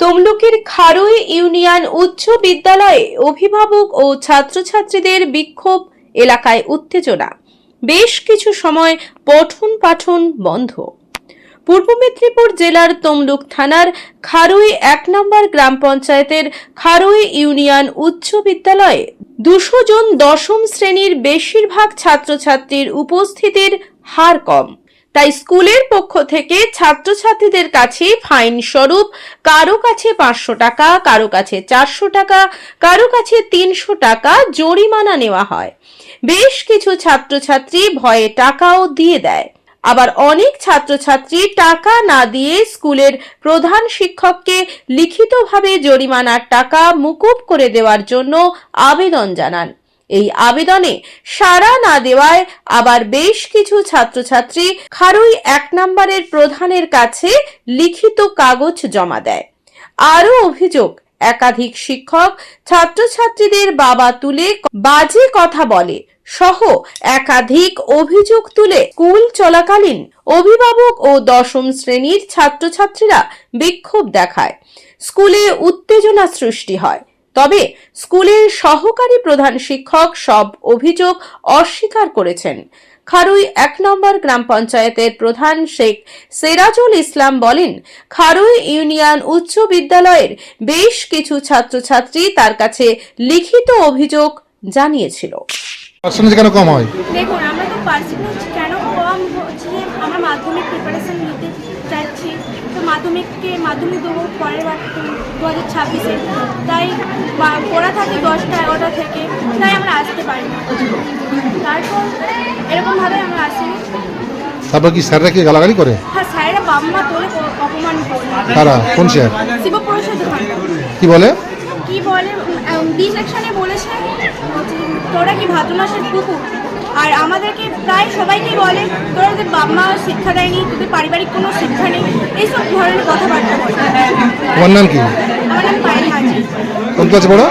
তমলুকের খারুই ইউনিয়ন উচ্চ বিদ্যালয়ে অভিভাবক ও ছাত্রছাত্রীদের বিক্ষোভ, এলাকায় উত্তেজনা। বেশ কিছু সময় পঠন পাঠন বন্ধ। পূর্ব মেদিনীপুর জেলার তমলুক থানার খারুই এক নম্বর গ্রাম পঞ্চায়েতের খারুই ইউনিয়ন উচ্চ বিদ্যালয়ে দুশো জন দশম শ্রেণির বেশিরভাগ ছাত্রছাত্রীর উপস্থিতির হার কম। তাই স্কুলের পক্ষ থেকে ছাত্রছাত্রীদের কাছে ফাইন স্বরূপ, কারও কাছে পাঁচশো টাকা, কারও কাছে চারশো টাকা, কারও কাছে তিনশো টাকা জরিমানা নেওয়া হয়। বেশ কিছু ছাত্রছাত্রী ভয়ে টাকাও দিয়ে দেয়। আবার অনেক ছাত্রছাত্রী টাকা না দিয়ে স্কুলের প্রধান শিক্ষককে লিখিতভাবে জরিমানার টাকা মুকুব করে দেওয়ার জন্য আবেদন জানান। এই আবেদনে সাড়া না দেওয়ায় আবার বেশ কিছু ছাত্রছাত্রী খারুই এক নম্বরের প্রধানের কাছে লিখিত কাগজ জমা দেয়। আরও অভিযোগ, একাধিক শিক্ষক ছাত্রছাত্রীদের বাবা তুলে বাজে কথা বলে সহ একাধিক অভিযোগ তুলে স্কুল চলাকালীন অভিভাবক ও দশম শ্রেণির ছাত্রছাত্রীরা বিক্ষোভ দেখায়। স্কুলে উত্তেজনা সৃষ্টি হয়। তবে স্কুলের সহকারী প্রধান শিক্ষক সব অভিযোগ অস্বীকার করেছেন। খারুই এক নম্বর গ্রাম পঞ্চায়েতের প্রধান শেখ সেরাজুল ইসলাম বলেন খারুই ইউনিয়ন উচ্চ বিদ্যালয়ের বেশ কিছু ছাত্রছাত্রী তার কাছে লিখিত অভিযোগ জানিয়েছিল। কেন কম হয়? দেখুন আমরা তো পার্সেন্টেজ কেন কম হচ্ছে আমরা মাধ্যমিক প্রিপারেশন মাধ্যমিককে মাধ্যমিক দেবো পরের বার দু হাজার ছাব্বিশে। তাই পড়া থাকে দশটা এগারোটা থেকে তাই আমরা আসতে পারি না। তারপর এরকমভাবে আমরা আসি। তারপর কি স্যাররা কি গালাগালি করে? হ্যাঁ স্যারেরা বাম্মা তোলে ক- অপমান করে। কারা? কোন স্যার? শিবপ্রসাদ কি বলে? কি বলে? বি সেকশনে বলেছে তোরা কি ভাদ্র মাসের কুকুর? আর আমাদেরকে প্রায় সবাইকেই বলে তোরা তোদের বাবা মা শিক্ষা দেয়নি তোদের পারিবারিক কোনো শিক্ষা নেই এইসব ধরনের কথাবার্তা বলে। তোমার নাম কি? আমার নাম পায়েল হাজি। কোন ক্লাসে পড়ো?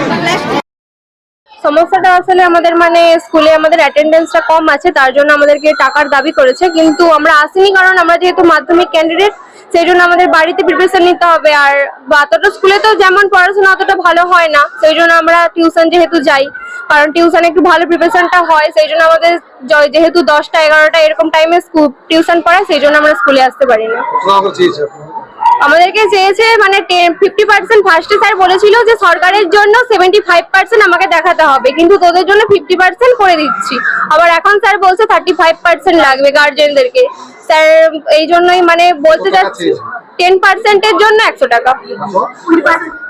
সমস্যাটা আসলে আমাদের মানে স্কুলে আমাদের অ্যাটেন্ডেন্সটা কম আছে তার জন্য আমাদেরকে টাকার দাবি করেছে কিন্তু আমরা আসিনি কারণ আমরা যেহেতু মাধ্যমিক ক্যান্ডিডেট সেই জন্য আমাদের বাড়িতে প্রিপারেশন নিতে হবে। আর অতটা স্কুলে তো যেমন পড়াশোনা অতটা ভালো হয় না, সেই জন্য আমরা টিউশন যেহেতু যাই, কারণ টিউশনে একটু ভালো প্রিপারেশনটা হয়, সেই জন্য আমাদের যেহেতু দশটা এগারোটা এরকম টাইমে টিউশন পড়ায়, সেই জন্য আমরা স্কুলে আসতে পারি না। আমাদেরকে চেয়েছে মানে ফিফটি পার্সেন্ট ফার্স্টে স্যার বলেছিল যে সরকারের জন্য সেভেন্টি ফাইভ পার্সেন্ট আমাকে দেখাতে হবে। কিন্তু তোদের জন্য ফিফটি পার্সেন্ট করে দিচ্ছি। আবার এখন স্যার বলছে থার্টি ফাইভ পার্সেন্ট লাগবে গার্জেনদেরকে স্যার এই জন্যই মানে বলতে চাচ্ছি টেন পার্সেন্টের জন্য একশো টাকা।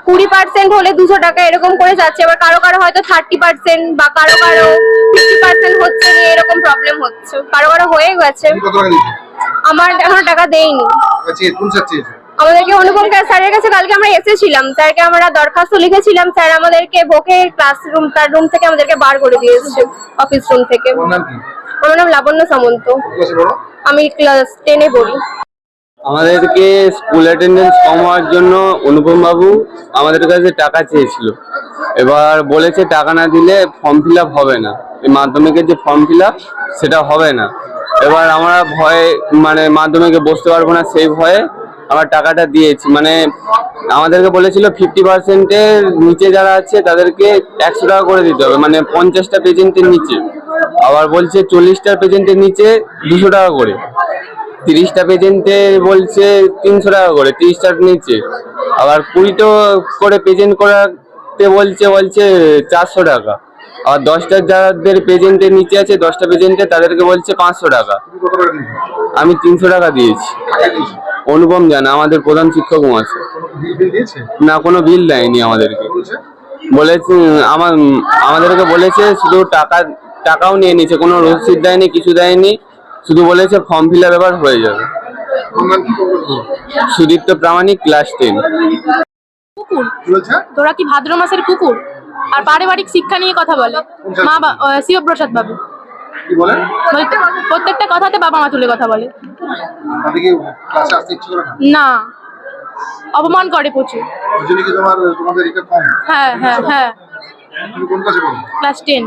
কুড়ি পার্সেন্ট হলে দুশো টাকা এরকম করে যাচ্ছে। আবার কারও কারও হয়তো থার্টি পার্সেন্ট বা কারও কারও ফিফটি পার্সেন্ট হচ্ছে এরকম প্রবলেম হচ্ছে। কারও কারও হয়ে গেছে। আমার এখনও টাকা দেয়নি আমাদেরকে অনুপম স্যারের কাছে কালকে আমরা এসেছিলাম। স্যারকে আমরা দরখাস্ত লিখেছিলাম। স্যার আমাদেরকে বকে ক্লাসরুম তার রুম থেকে আমাদেরকে বার করে দিয়েছে অফিস রুম থেকে। আমার নাম লাবণ্য সামন্ত। আমি ক্লাস টেনে পড়ি। আমাদেরকে স্কুল অ্যাটেন্ডেন্স কম হওয়ার জন্য অনুপম বাবু আমাদের কাছে টাকা চেয়েছিল। এবার বলেছে টাকা না দিলে ফর্ম ফিল আপ হবে না। এই মাধ্যমিকের যে ফর্ম ফিল আপ সেটা হবে না। এবার আমরা ভয়ে মানে মাধ্যমিকে বসতে পারব না সেই ভয়ে আমরা টাকাটা দিয়েছি। মানে আমাদেরকে বলেছিল ফিফটি পার্সেন্টের নিচে যারা আছে তাদেরকে একশো টাকা করে দিতে হবে। মানে পঞ্চাশটা পেজেন্টের নিচে। আবার বলছে চল্লিশটা পেজেন্টের নিচে দুশো টাকা করে। তিরিশটা পেজেন্টে বলছে তিনশো টাকা করে, তিরিশটার নিচে। আবার কুড়িটো করে পেজেন্ট করাতে বলছে বলছে চারশো টাকা। আর দশটা যাদের পেজেন্টের নিচে আছে, দশটা পেজেন্টে তাদেরকে বলছে পাঁচশো টাকা। আমি তিনশো টাকা দিয়েছি। অনুপম জানা আমাদের প্রধান শিক্ষক মহাশয় না কোনো বিল দেয়নি আমাদেরকে। বলেছে? আমার আমাদেরকে বলেছে শুধু টাকা টাকাও নিয়ে নিয়েছে কোনো রসিদ দেয়নি কিছু দেয়নি শুধু বলেছে ফর্ম ফিল আপ এবার হয়ে যাবে। সুদীপ্ত প্রামাণিক ক্লাস টেন কুকুর। তোরা কি ভাদ্র মাসের কুকুর? আর পারিবারিক শিক্ষা নিয়ে কথা বলে। মা শিবপ্রসাদ বাবু। বলতে প্রত্যেকটা কথাতে বাবা মা তুলে কথা বলে। না? অপমান করে প্রচুর। হ্যাঁ হ্যাঁ হ্যাঁ। ক্লাস টেন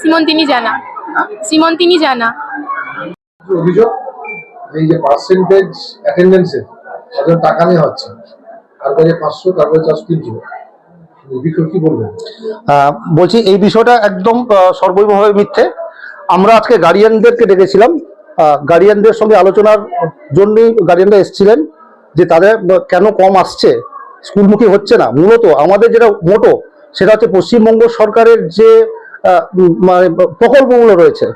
সিমন তিনি জানা। সিমন তিনি জানা। অভিযোগ এই যে পার্সেন্টেজ অ্যাটেন্ডেন্সের সাধারণ টাকা নেওয়া হচ্ছে? কাছে পাঁচশো তার কাছে চারশো তিনশো? বলছি এই বিষয়টা একদম সর্বৈবভাবে মিথ্যে। আমরা আজকে গার্ডিয়ানদেরকে ডেকেছিলাম। গার্ডিয়ানদের সঙ্গে আলোচনার জন্যই গার্ডিয়ানরা এসেছিলেন যে তাদের কেন কম আসছে, স্কুলমুখী হচ্ছে না। মূলত আমাদের যেটা মোটো, সেটা হচ্ছে পশ্চিমবঙ্গ সরকারের যে মানে প্রকল্পগুলো রয়েছে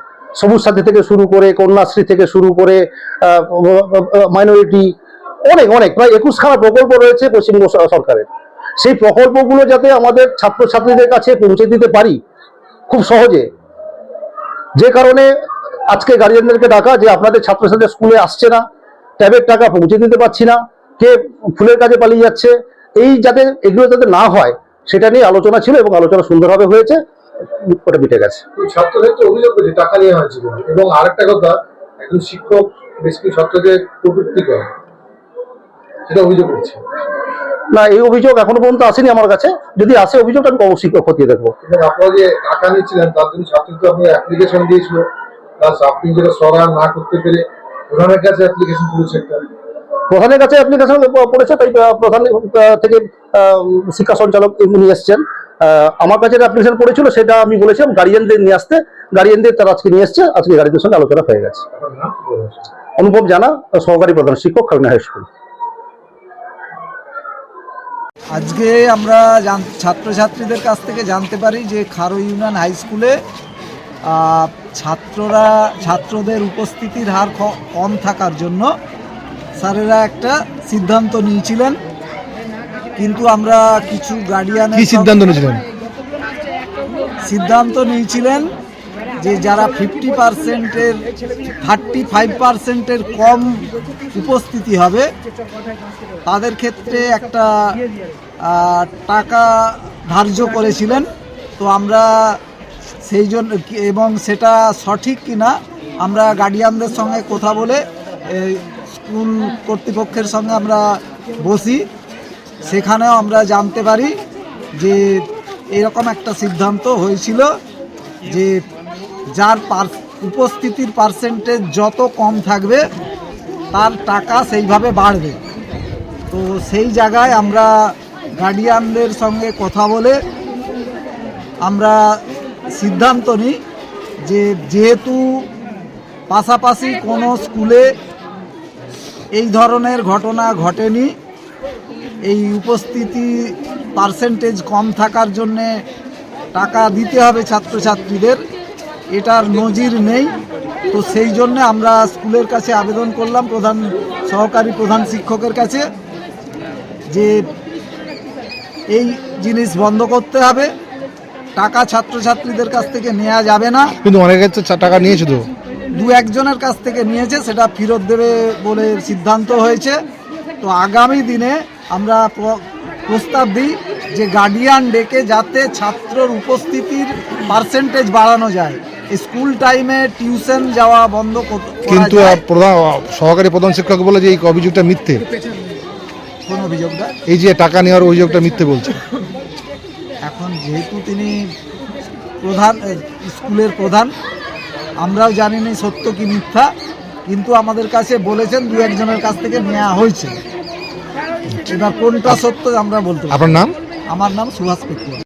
সবুজ সাথী থেকে শুরু করে, কন্যাশ্রী থেকে শুরু করে মাইনরিটি অনেক অনেক, প্রায় একুশখানা প্রকল্প রয়েছে পশ্চিমবঙ্গ সরকারের। সেই প্রকল্পগুলো যাতে আমাদের ছাত্রছাত্রীদের কাছে পৌঁছে দিতে পারি, খুব সহজে। যে কারণে আজকে গার্জিয়ানদেরকে ডাকা যে আপনাদের ছাত্রছাত্রী স্কুলে আসছে না, ট্যাবের টাকা পৌঁছে দিতে পারছি না, কে ফুলের কাজে পালিয়ে যাচ্ছে, এই যাতে এগুলো যাতে না হয়, সেটা নিয়ে আলোচনা ছিল এবং আলোচনা সুন্দরভাবে হয়েছে, ওটা মিটে গেছে। ছাত্রদের অভিযোগ করেছে, টাকা নিয়ে হয়েছে বলে। এবং আরেকটা কথা, একজন শিক্ষক বেশ কিছু ছাত্রকে কটূক্তি করে, সেটা অভিযোগ করছে। না এই অভিযোগ এখনও পর্যন্ত আসেনি আমার কাছে। যদি আসে অভিযোগটা আমি অবশ্যই খতিয়ে দেখব। আপনারা যে টাকা তার জন্য আপনার অ্যাপ্লিকেশন দিয়েছিল। প্লাস আপনি যেটা না করতে পেরে প্রধানের কাছে অ্যাপ্লিকেশন করেছে একটা। প্রধানের কাছে অ্যাপ্লিকেশন পড়েছে তাই প্রধান থেকে শিক্ষা সঞ্চালক উনি এসছেন। আমার কাছে অ্যাপ্লিকেশন পড়েছিল সেটা আমি বলেছিলাম গার্ডিয়ানদের নিয়ে আসতে। গার্ডিয়ানদের তারা আজকে নিয়ে এসছে আজকে গার্ডিয়ানদের সঙ্গে আলোচনা হয়ে গেছে। অনুভব জানা সহকারী প্রধান শিক্ষক খাগনা হাই স্কুল। আজকে আমরা ছাত্রছাত্রীদের কাছ থেকে জানতে পারি যে খারো ইউনিয়ন হাই স্কুলে আহ, ছাত্ররা ছাত্রদের উপস্থিতির হার কম থাকার জন্য স্যারেরা একটা সিদ্ধান্ত নিয়েছিলেন। কিন্তু আমরা কিছু গার্ডিয়ান সিদ্ধান্ত নিয়েছিলেন? সিদ্ধান্ত নিয়েছিলেন যে যারা ফিফটি পার্সেন্টের থার্টি ফাইভ পার্সেন্টের কম উপস্থিতি হবে, তাদের ক্ষেত্রে একটা টাকা ধার্য করেছিলেন। তো আমরা সেই জন্য এবং সেটা সঠিক কিনা, আমরা গার্ডিয়ানদের সঙ্গে কথা বলে স্কুল কর্তৃপক্ষের সঙ্গে আমরা বসি। সেখানেও আমরা জানতে পারি যে এরকম একটা সিদ্ধান্ত হয়েছিল যে যার উপস্থিতির পার্সেন্টেজ যত কম থাকবে, তার টাকা সেইভাবে বাড়বে। তো সেই জায়গায় আমরা গার্ডিয়ানদের সঙ্গে কথা বলে আমরা সিদ্ধান্ত নিই যে যেহেতু পাশাপাশি কোনো স্কুলে এই ধরনের ঘটনা ঘটেনি, এই উপস্থিতি পার্সেন্টেজ কম থাকার জন্যে টাকা দিতে হবে ছাত্রছাত্রীদের। এটার নজির নেই। তো সেই জন্য আমরা স্কুলের কাছে আবেদন করলাম প্রধান সহকারী প্রধান শিক্ষকের কাছে যে এই জিনিস বন্ধ করতে হবে। টাকা ছাত্রছাত্রীদের কাছ থেকে নেওয়া যাবে না। কিন্তু অনেকের তো টাকা নিয়েছে তো। দু একজনের কাছ থেকে নিয়েছে সেটা ফেরত দেবে বলে সিদ্ধান্ত হয়েছে। তো আগামী দিনে আমরা প্রস্তাব দিই যে গার্ডিয়ান ডেকে যাতে ছাত্রর উপস্থিতির পার্সেন্টেজ বাড়ানো যায়। স্কুল টাইমে টিউশন যাওয়া বন্ধ কিন্তু। প্রধান সহকারী প্রধান শিক্ষক বলে যে এই অভিযোগটা মিথ্যে। কোন অভিযোগটা? এই যে টাকা নেওয়ার অভিযোগটা মিথ্যে বলছে। এখন যেহেতু তিনি প্রধান স্কুলের প্রধান আমরাও জানি না সত্য কি মিথ্যা কিন্তু আমাদের কাছে বলেছেন দু একজনের কাছ থেকে নেওয়া হয়েছে। এবার কোনটা সত্য আমরা বলতে আপনার নাম? আমার নাম সুভাষ পেকুয়া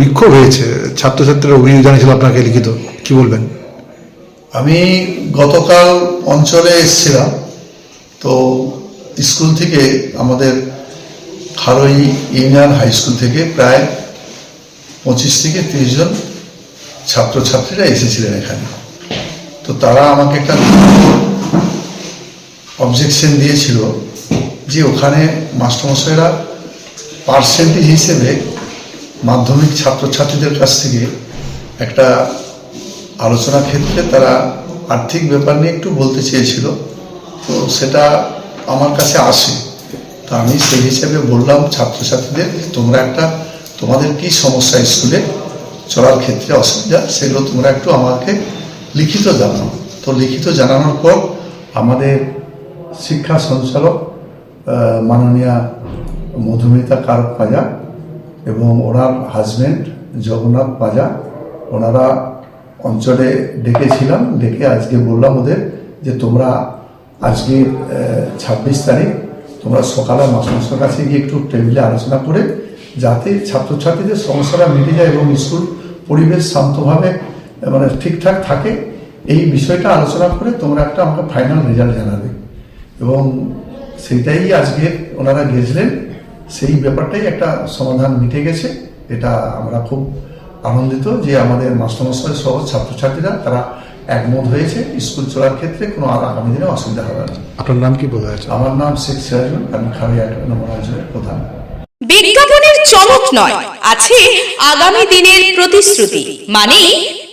বিক্ষোভ হয়েছে। ছাত্রছাত্রীরা অভিযোগ জানিয়েছিল আপনাকে লিখিত। কি বলবেন? আমি গতকাল অঞ্চলে এসেছিলাম, তো স্কুল থেকে আমাদের খারই ইউনিয়ন হাই স্কুল থেকে প্রায় পঁচিশ থেকে তিরিশ জন ছাত্রছাত্রীরা এসেছিলেন এখানে। তো তারা আমাকে একটা অবজেকশন দিয়েছিল যে ওখানে মাস্টারমশাইরা পার্সেন্টেজ হিসেবে মাধ্যমিক ছাত্রছাত্রীদের কাছ থেকে একটা আলোচনা ক্ষেত্রে তারা আর্থিক ব্যাপার নিয়ে একটু বলতে চেয়েছিল। তো সেটা আমার কাছে আসে। তো আমি সেই হিসেবে বললাম ছাত্রছাত্রীদের, তোমরা একটা, তোমাদের কি সমস্যা স্কুলে? চলার ক্ষেত্রে অসুবিধা? সেগুলো তোমরা একটু আমাকে লিখিত জানাও। তো লিখিত জানানোর পর আমাদের শিক্ষা সঞ্চালক মাননীয়া মধুমিতা কারক পাজা এবং ওনার হাজবেন্ড জগন্নাথ পাজা, ওনারা অঞ্চলে ডেকেছিলাম, ডেকে আজকে বললাম ওদের যে তোমরা আজকে ছাব্বিশ তারিখ তোমরা সকালে মাস্টারমশাইয়ের কাছে গিয়ে একটু টেবিলে আলোচনা করে যাতে ছাত্রছাত্রীদের সমস্যাটা মিটে যায় এবং স্কুল পরিবেশ শান্তভাবে মানে ঠিকঠাক থাকে, এই বিষয়টা আলোচনা করে তোমরা একটা আমাকে ফাইনাল রেজাল্ট জানাবে। এবং সেইটাই আজকে ওনারা গেছিলেন। সেই ব্যাপারটাই একটা সমাধান মিটে গেছে। এটা আমরা খুব আনন্দিত যে আমাদের মাস্টারমশাই সহ ছাত্রছাত্রীরা তারা একমত হয়েছে স্কুল চলার ক্ষেত্রে কোনো আর আগামী দিনে অসুবিধা হবে না। আপনার নাম কি বোঝা যাচ্ছে আমার নাম শেখ সিরাজুল আমি খারিয়া নম্বর অঞ্চলের প্রধান। বিজ্ঞাপনের চমক নয় আছে আগামী দিনের প্রতিশ্রুতি মানে